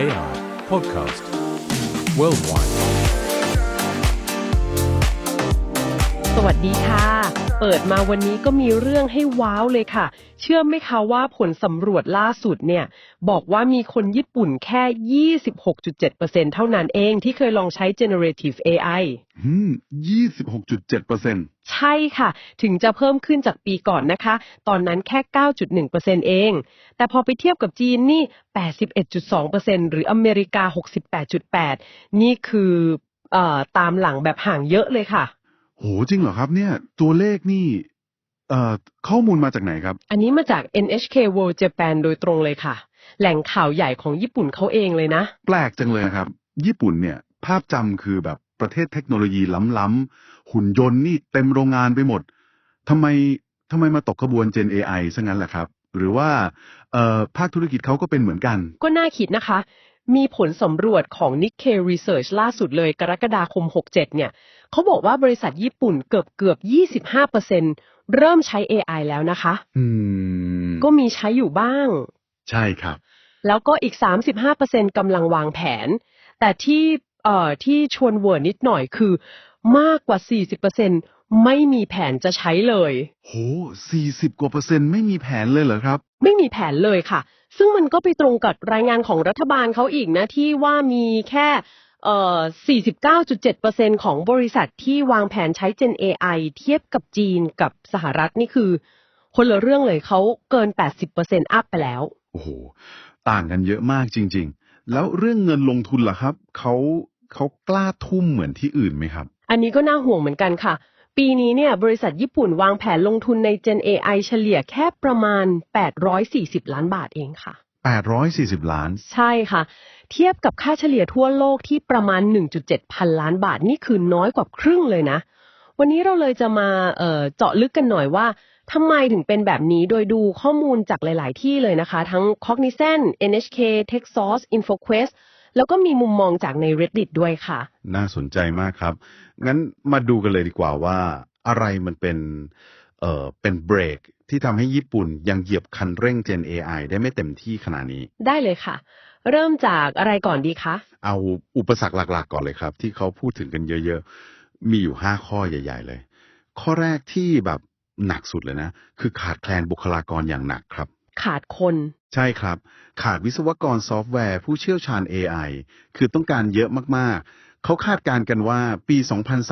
AI podcast worldwide. สวัสดีค่ะ เปิดมาวันนี้ก็มีเรื่องให้ว้าวเลยค่ะ เชื่อไหมคะว่าผลสำรวจล่าสุดเนี่ย บอกว่ามีคนญี่ปุ่นแค่ 26.7%เท่านั้นเองที่เคยลองใช้ generative AI อืมยี่สิบหกจุดเจ็ดเปอร์เซ็นต์ใช่ค่ะ ถึงจะเพิ่มขึ้นจากปีก่อนนะคะ ตอนนั้นแค่ 9.1%เอง แต่พอไปเทียบกับจีนนี่ 81.2%หรืออเมริกา 68.8 นี่คือเอ่อตามหลังแบบห่างเยอะเลยค่ะ โห จริงเหรอครับเนี่ย ตัวเลขนี่เอ่อข้อมูลมาจากไหนครับ อันนี้มาจาก NHK World Japan โดยตรงเลยค่ะ แหล่งข่าวใหญ่ของญี่ปุ่นเขาเองเลยนะ แปลกจังเลยครับ ญี่ปุ่นเนี่ย ภาพจำคือแบบประเทศเทคโนโลยีล้ำๆ หุ่นยนต์นี่เต็มโรงงานไปหมดทำไมทำไมมาตกขบวน Gen AI ซะงั้นล่ะครับ หรือว่าเอ่อภาคธุรกิจเขาก็เป็นเหมือนกัน ก็น่าคิดนะคะ มีผลสำรวจของ Nikkei Research ล่าสุดเลยกรกฎาคม 67 เนี่ย เขาบอกว่าบริษัทญี่ปุ่นเกือบเกือบ 25%เริ่มใช้ AI แล้วนะคะ อืม ก็มีใช้อยู่บ้าง ใช่ครับ แล้วก็อีก 35%กำลังวางแผน แต่ที่เอ่อที่ชวนเวอร์นิดหน่อยคือ มากกว่า 40%ไม่มีแผนจะใช้เลย โหสี่สิบกว่าเปอร์เซ็นต์ไม่มีแผนเลยเหรอครับ ไม่มีแผนเลยค่ะ ซึ่งมันก็ไปตรงกับรายงานของรัฐบาลเขาอีกนะ ที่ว่ามีแค่เอ่อ49.7%ของบริษัทที่วางแผนใช้ Gen AI เทียบกับจีนกับสหรัฐนี่คือ คนละเรื่องเลยเขาเกิน 80%อัพไปแล้ว โอ้โห ต่างกันเยอะมากจริง ๆ แล้วเรื่องเงินลงทุนล่ะครับ เขาเขากล้าทุ่มเหมือนที่อื่นไหมครับ อันนี้ก็น่าห่วงเหมือนกันค่ะ ปีนี้เนี่ยบริษัทญี่ปุ่นวางแผนลงทุนใน Gen AI เฉลี่ยแค่ประมาณ 840 ล้านบาทเองค่ะ 840 ล้าน ใช่ค่ะ เทียบกับค่าเฉลี่ยทั่วโลกที่ประมาณ 1.7 พันล้านบาทนี่คือน้อยกว่าครึ่งเลยนะ วันนี้เราเลยจะมาเอ่อเจาะลึกกันหน่อยว่าทำไมถึงเป็นแบบนี้โดยดูข้อมูลจากหลาย ๆ ที่เลยนะคะ ทั้ง Cognizant NHK TechSource InfoQuest แล้วก็มีมุมมองจากใน Reddit ด้วยค่ะ น่าสนใจมากครับ งั้นมาดูกันเลยดีกว่าว่าอะไรมันเป็นเอ่อเป็นเบรกที่ทำให้ญี่ปุ่นยังเหยียบคันเร่ง Gen AI ได้ไม่เต็มที่ขนาดนี้ ได้เลยค่ะ เริ่มจากอะไรก่อนดีคะ เอาอุปสรรคหลัก ๆ ก่อนเลยครับ ที่เขาพูดถึงกันเยอะ ๆ มีอยู่5ข้อใหญ่ ๆ เลย ข้อแรกที่แบบหนักสุดเลยนะ คือขาดแคลนบุคลากรอย่างหนักครับ ขาดคน ใช่ครับ ขาดวิศวกรซอฟต์แวร์ ผู้เชี่ยวชาญ AI คือต้องการเยอะมากๆ เขาคาดการณ์กันว่าปี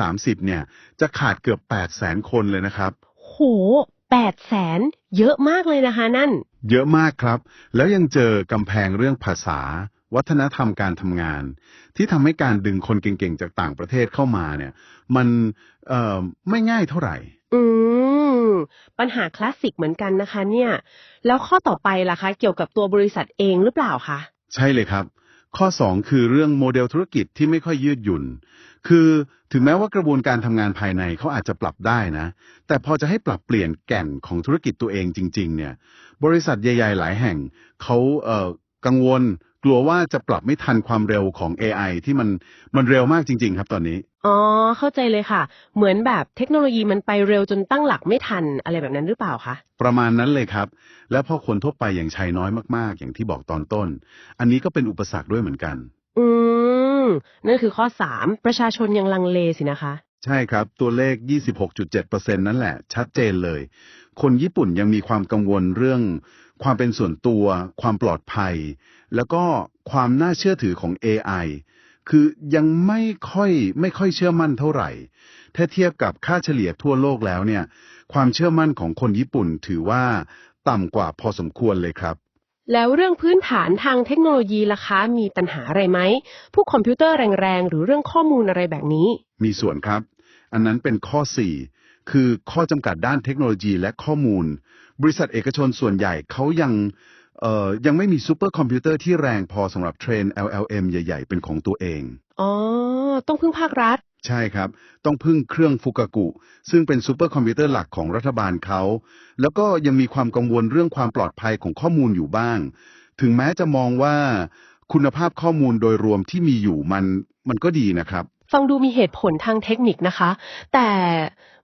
2030 เนี่ย จะขาดเกือบ 800,000 คนเลยนะครับ โหแปดแสนเยอะมากเลยนะคะนั่น เยอะมากครับ แล้วยังเจอกำแพงเรื่องภาษา วัฒนธรรมการทำงาน ที่ทำให้การดึงคนเก่งๆ จากต่างประเทศเข้ามาเนี่ย มันเอ่อไม่ง่ายเท่าไหร่ อืมปัญหาคลาสสิกเหมือนกันนะคะ เนี่ย แล้วข้อต่อไปล่ะคะ เกี่ยวกับตัวบริษัทเองหรือเปล่าคะ ใช่เลยครับ ข้อ 2 คือเรื่องโมเดลธุรกิจที่ไม่ค่อยยืดหยุ่น คือถึงแม้ว่ากระบวนการทำงานภายในเขาอาจจะปรับได้นะ แต่พอจะให้ปรับเปลี่ยนแก่นของธุรกิจตัวเองจริง ๆ เนี่ย บริษัทใหญ่ ๆ หลายแห่งเขาเอ่อกังวล กลัวว่าจะปรับไม่ทันความเร็วของ AI ที่มันมันเร็วมากจริง ๆ ครับตอนนี้ อ๋อ เข้าใจเลยค่ะ เหมือนแบบเทคโนโลยีมันไปเร็วจนตั้งหลักไม่ทันอะไรแบบนั้นหรือเปล่าคะ ประมาณนั้นเลยครับ แล้วพอคนทั่วไปอย่างใช้น้อยมากๆ อย่างที่บอกตอนต้น อันนี้ก็เป็นอุปสรรคด้วยเหมือนกัน อืม นั่นคือข้อสามประชาชนยังลังเลสินะคะ ใช่ครับ ตัวเลข 26.7%นั่นแหละ ชัดเจนเลย คนญี่ปุ่นยังมีความกังวลเรื่อง ความเป็นส่วนตัว ความปลอดภัย แล้วก็ความน่าเชื่อถือของ AI คือยังไม่ค่อยไม่ค่อยเชื่อมั่นเท่าไหร่ ถ้าเทียบกับค่าเฉลี่ยทั่วโลกแล้วเนี่ย ความเชื่อมั่นของคนญี่ปุ่นถือว่าต่ำกว่าพอสมควรเลยครับ แล้วเรื่องพื้นฐานทางเทคโนโลยีล่ะคะมีปัญหาอะไรไหมพวกคอมพิวเตอร์แรงๆ หรือเรื่องข้อมูลอะไรแบบนี้ มีส่วนครับ อันนั้นเป็นข้อ 4 คือข้อจำกัดด้านเทคโนโลยีและข้อมูล บริษัทเอกชนส่วนใหญ่เขายัง เอ่อยังไม่มีซูเปอร์คอมพิวเตอร์ที่แรงพอสำหรับเทรน LLM ใหญ่ ๆ เป็นของตัวเอง อ๋อ ต้องพึ่งภาครัฐ ใช่ครับ ต้องพึ่งเครื่องฟุกากุ ซึ่งเป็นซูเปอร์คอมพิวเตอร์หลักของรัฐบาลเขา แล้วก็ยังมีความกังวลเรื่องความปลอดภัยของข้อมูลอยู่บ้าง ถึงแม้จะมองว่าคุณภาพข้อมูลโดยรวมที่มีอยู่มันมันก็ดีนะครับ ฟังดูมีเหตุผลทางเทคนิคนะคะ แต่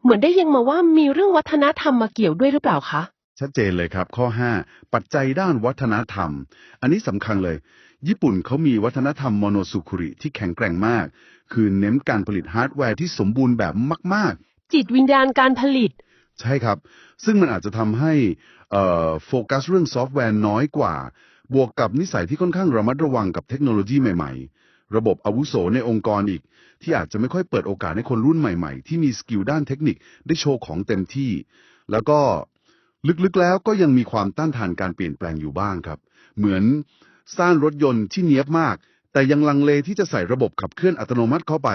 เหมือนได้ยินมาว่ามีเรื่องวัฒนธรรมมาเกี่ยวด้วยหรือเปล่าคะ ชัดเจนเลยครับ ข้อ 5 ปัจจัยด้านวัฒนธรรม อันนี้สำคัญเลย ญี่ปุ่นเขามีวัฒนธรรมโมโนสุคุริที่แข็งแกร่งมาก คือเน้นการผลิตฮาร์ดแวร์ที่สมบูรณ์แบบมากจิตวิญญาณการผลิตๆใช่ครับ ซึ่งมันอาจจะทำให้เอ่อโฟกัสเรื่องซอฟต์แวร์น้อยกว่า บวกกับนิสัยที่ค่อนข้างระมัดระวังกับเทคโนโลยีใหม่ ๆ ระบบอาวุโสในองค์กรอีก ที่อาจจะไม่ค่อยเปิดโอกาสให้คนรุ่นใหม่ ๆ ที่มีสกิลด้านเทคนิคได้โชว์ของเต็มที่ แล้วก็ ลึกๆแล้วก็ยังมีความต้านทานการเปลี่ยนแปลงอยู่บ้างครับ เหมือนสร้างรถยนต์ที่เนียบมาก แต่ยังลังเลที่จะใส่ระบบขับเคลื่อนอัตโนมัติเข้าไป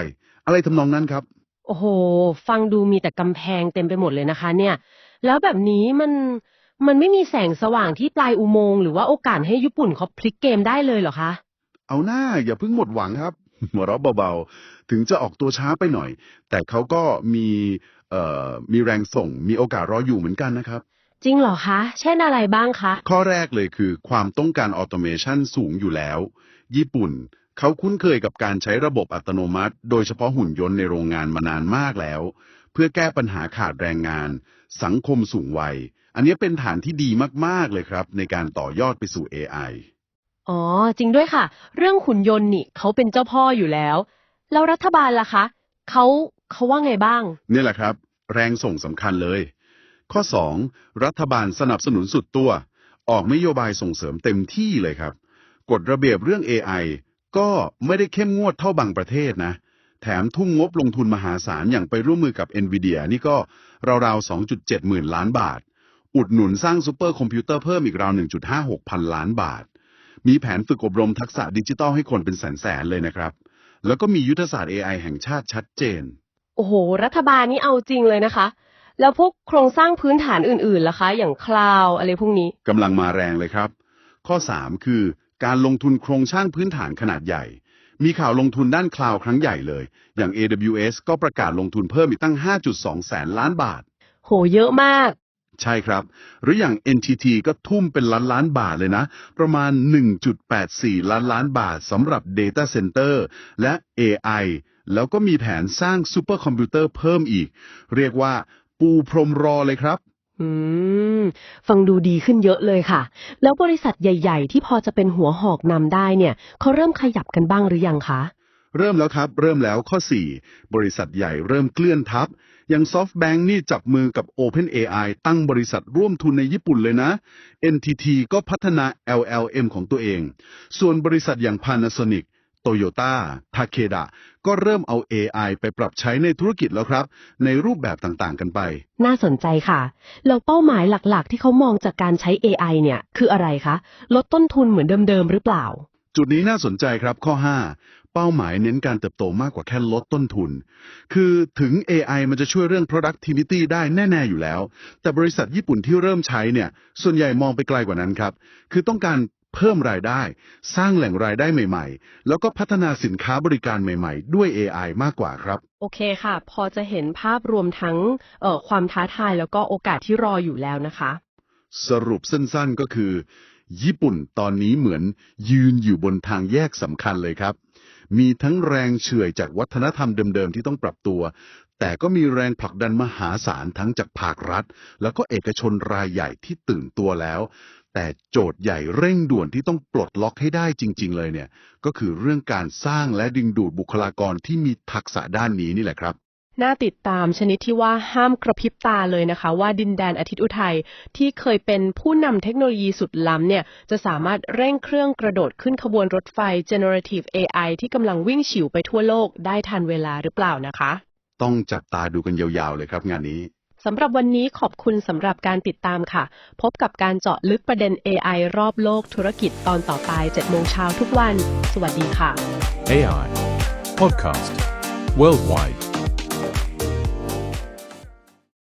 อะไรทำนองนั้นครับ โอ้โห ฟังดูมีแต่กำแพงเต็มไปหมดเลยนะคะ เนี่ย แล้วแบบนี้มันมันไม่มีแสงสว่างที่ปลายอุโมงค์หรือว่าโอกาสให้ญี่ปุ่นเขาพลิกเกมได้เลยเหรอคะ เอาหน้าอย่าเพิ่งหมดหวังครับ หัวเราะเบาๆ ถึงจะออกตัวช้าไปหน่อย แต่เขาก็มีเอ่อมีแรงส่งมีโอกาสรออยู่เหมือนกันนะครับ จริงเหรอคะ เช่นอะไรบ้างคะ ข้อแรกเลยคือความต้องการออโตเมชันสูงอยู่แล้ว ญี่ปุ่น เขาคุ้นเคยกับการใช้ระบบอัตโนมัติ โดยเฉพาะหุ่นยนต์ในโรงงานมานานมากแล้ว เพื่อแก้ปัญหาขาดแรงงาน สังคมสูงวัย อันนี้เป็นฐานที่ดีมาก ๆ เลยครับ ในการต่อยอดไปสู่ AI อ๋อ จริงด้วยค่ะ เรื่องขุนยนต์นี่เขาเป็นเจ้าพ่ออยู่แล้ว แล้วรัฐบาลล่ะคะเขาเขาว่าไงบ้างนี่แหละครับ แรงส่งสำคัญเลย ข้อ 2. รัฐบาลสนับสนุนสุดตัว ออกนโยบายส่งเสริมเต็มที่เลยครับ กฎระเบียบเรื่อง AI ก็ไม่ได้เข้มงวดเท่าบางประเทศนะ แถมทุ่มงบลงทุนมหาศาลอย่างไปร่วมมือกับ NVIDIA นี่ก็ราวๆ 2.7 หมื่นล้านบาท อุดหนุนสร้างซูเปอร์คอมพิวเตอร์เพิ่มอีกราว 1.56 พันล้านบาท มีแผนฝึกอบรมทักษะดิจิทัลให้คนเป็นแสนๆเลยนะครับ แล้วก็มียุทธศาสตร์ AI แห่งชาติชัดเจน โอ้โห รัฐบาลนี่เอาจริงเลยนะคะ แล้วพวกโครงสร้างพื้นฐานอื่นๆล่ะคะ อย่างคลาวอะไรพวกนี้กำลังมาแรงเลยครับ ข้อ 3 คือ การลงทุนโครงสร้างพื้นฐานขนาดใหญ่ มีข่าวลงทุนด้านคลาวด์ครั้งใหญ่เลย อย่าง AWS ก็ประกาศลงทุนเพิ่มอีกตั้ง 5.2 แสนล้านบาท โหเยอะมาก ใช่ครับ หรืออย่าง NTT ก็ทุ่มเป็นล้านล้านบาทเลยนะ ประมาณ 1.84 ล้านล้านบาทสำหรับ Data Center และ AI แล้วก็มีแผนสร้างซูเปอร์คอมพิวเตอร์เพิ่มอีก เรียกว่า ปูพรมรอเลยครับ อืม ฟังดูดีขึ้นเยอะเลยค่ะ แล้วบริษัทใหญ่ ๆ ที่พอจะเป็นหัวหอกนำได้เนี่ยเขาเริ่มขยับกันบ้างหรือยังคะ เริ่มแล้วครับ เริ่มแล้วข้อ 4 บริษัทใหญ่เริ่มเคลื่อนทับ อย่าง SoftBank นี่จับมือกับ OpenAI ตั้งบริษัทร่วมทุนในญี่ปุ่นเลยนะ NTT ก็พัฒนา LLM ของตัวเอง ส่วนบริษัทอย่าง Panasonic Toyota Takeda ก็เริ่มเอา AI ไปปรับใช้ในธุรกิจแล้วครับ ในรูปแบบต่างๆกันไป น่าสนใจค่ะ แล้วเป้าหมายหลักๆ ที่เขามองจากการใช้ AI เนี่ย คืออะไรคะ ลดต้นทุนเหมือนเดิมๆ หรือเปล่า จุดนี้น่าสนใจครับข้อ 5 เป้าหมายเน้นการเติบโตมากกว่าแค่ลดต้นทุน คือถึง AI มันจะช่วยเรื่อง productivity ได้แน่ ๆ อยู่แล้ว แต่บริษัทญี่ปุ่นที่เริ่มใช้เนี่ย ส่วนใหญ่มองไปไกลกว่านั้นครับ คือต้องการ เพิ่มรายได้ สร้างแหล่งรายได้ใหม่ ๆ แล้วก็พัฒนาสินค้าบริการใหม่ๆ ด้วย AI มากกว่าครับ โอเคค่ะ พอจะเห็นภาพรวมทั้งเอ่อความท้าทายแล้วก็โอกาสที่รออยู่แล้วนะคะ สรุปสั้นๆก็คือ ญี่ปุ่นตอนนี้เหมือนยืนอยู่บนทางแยกสำคัญเลยครับ มีทั้งแรงเฉื่อยจากวัฒนธรรมเดิมๆ ที่ต้องปรับตัว แต่ก็มีแรงผลักดันมหาศาลทั้งจากภาครัฐ แล้วก็เอกชนรายใหญ่ที่ตื่นตัวแล้ว แต่โจทย์ใหญ่เร่งด่วนที่ต้องปลดล็อกให้ได้จริง ๆ เลยเนี่ย ก็คือเรื่องการสร้างและดึงดูดบุคลากรที่มีทักษะด้านนี้นี่แหละครับน่าติดตามชนิดที่ว่าห้ามกระพริบตาเลยนะคะ ว่าดินแดนอาทิตย์อุทัยที่เคยเป็นผู้นำเทคโนโลยีสุดล้ำเนี่ย จะสามารถเร่งเครื่องกระโดดขึ้นขบวนรถไฟ generative AI ที่กำลังวิ่งฉิวไปทั่วโลกได้ทันเวลาหรือเปล่านะคะ ต้องจับตาดูกันยาวๆเลยครับงานนี้ สำหรับวันนี้ขอบคุณสำหรับการติดตามค่ะ พบกับการเจาะลึกประเด็น AI รอบโลกธุรกิจตอนต่อไป7โมงเช้าทุกวัน สวัสดีค่ะ AI Podcast Worldwide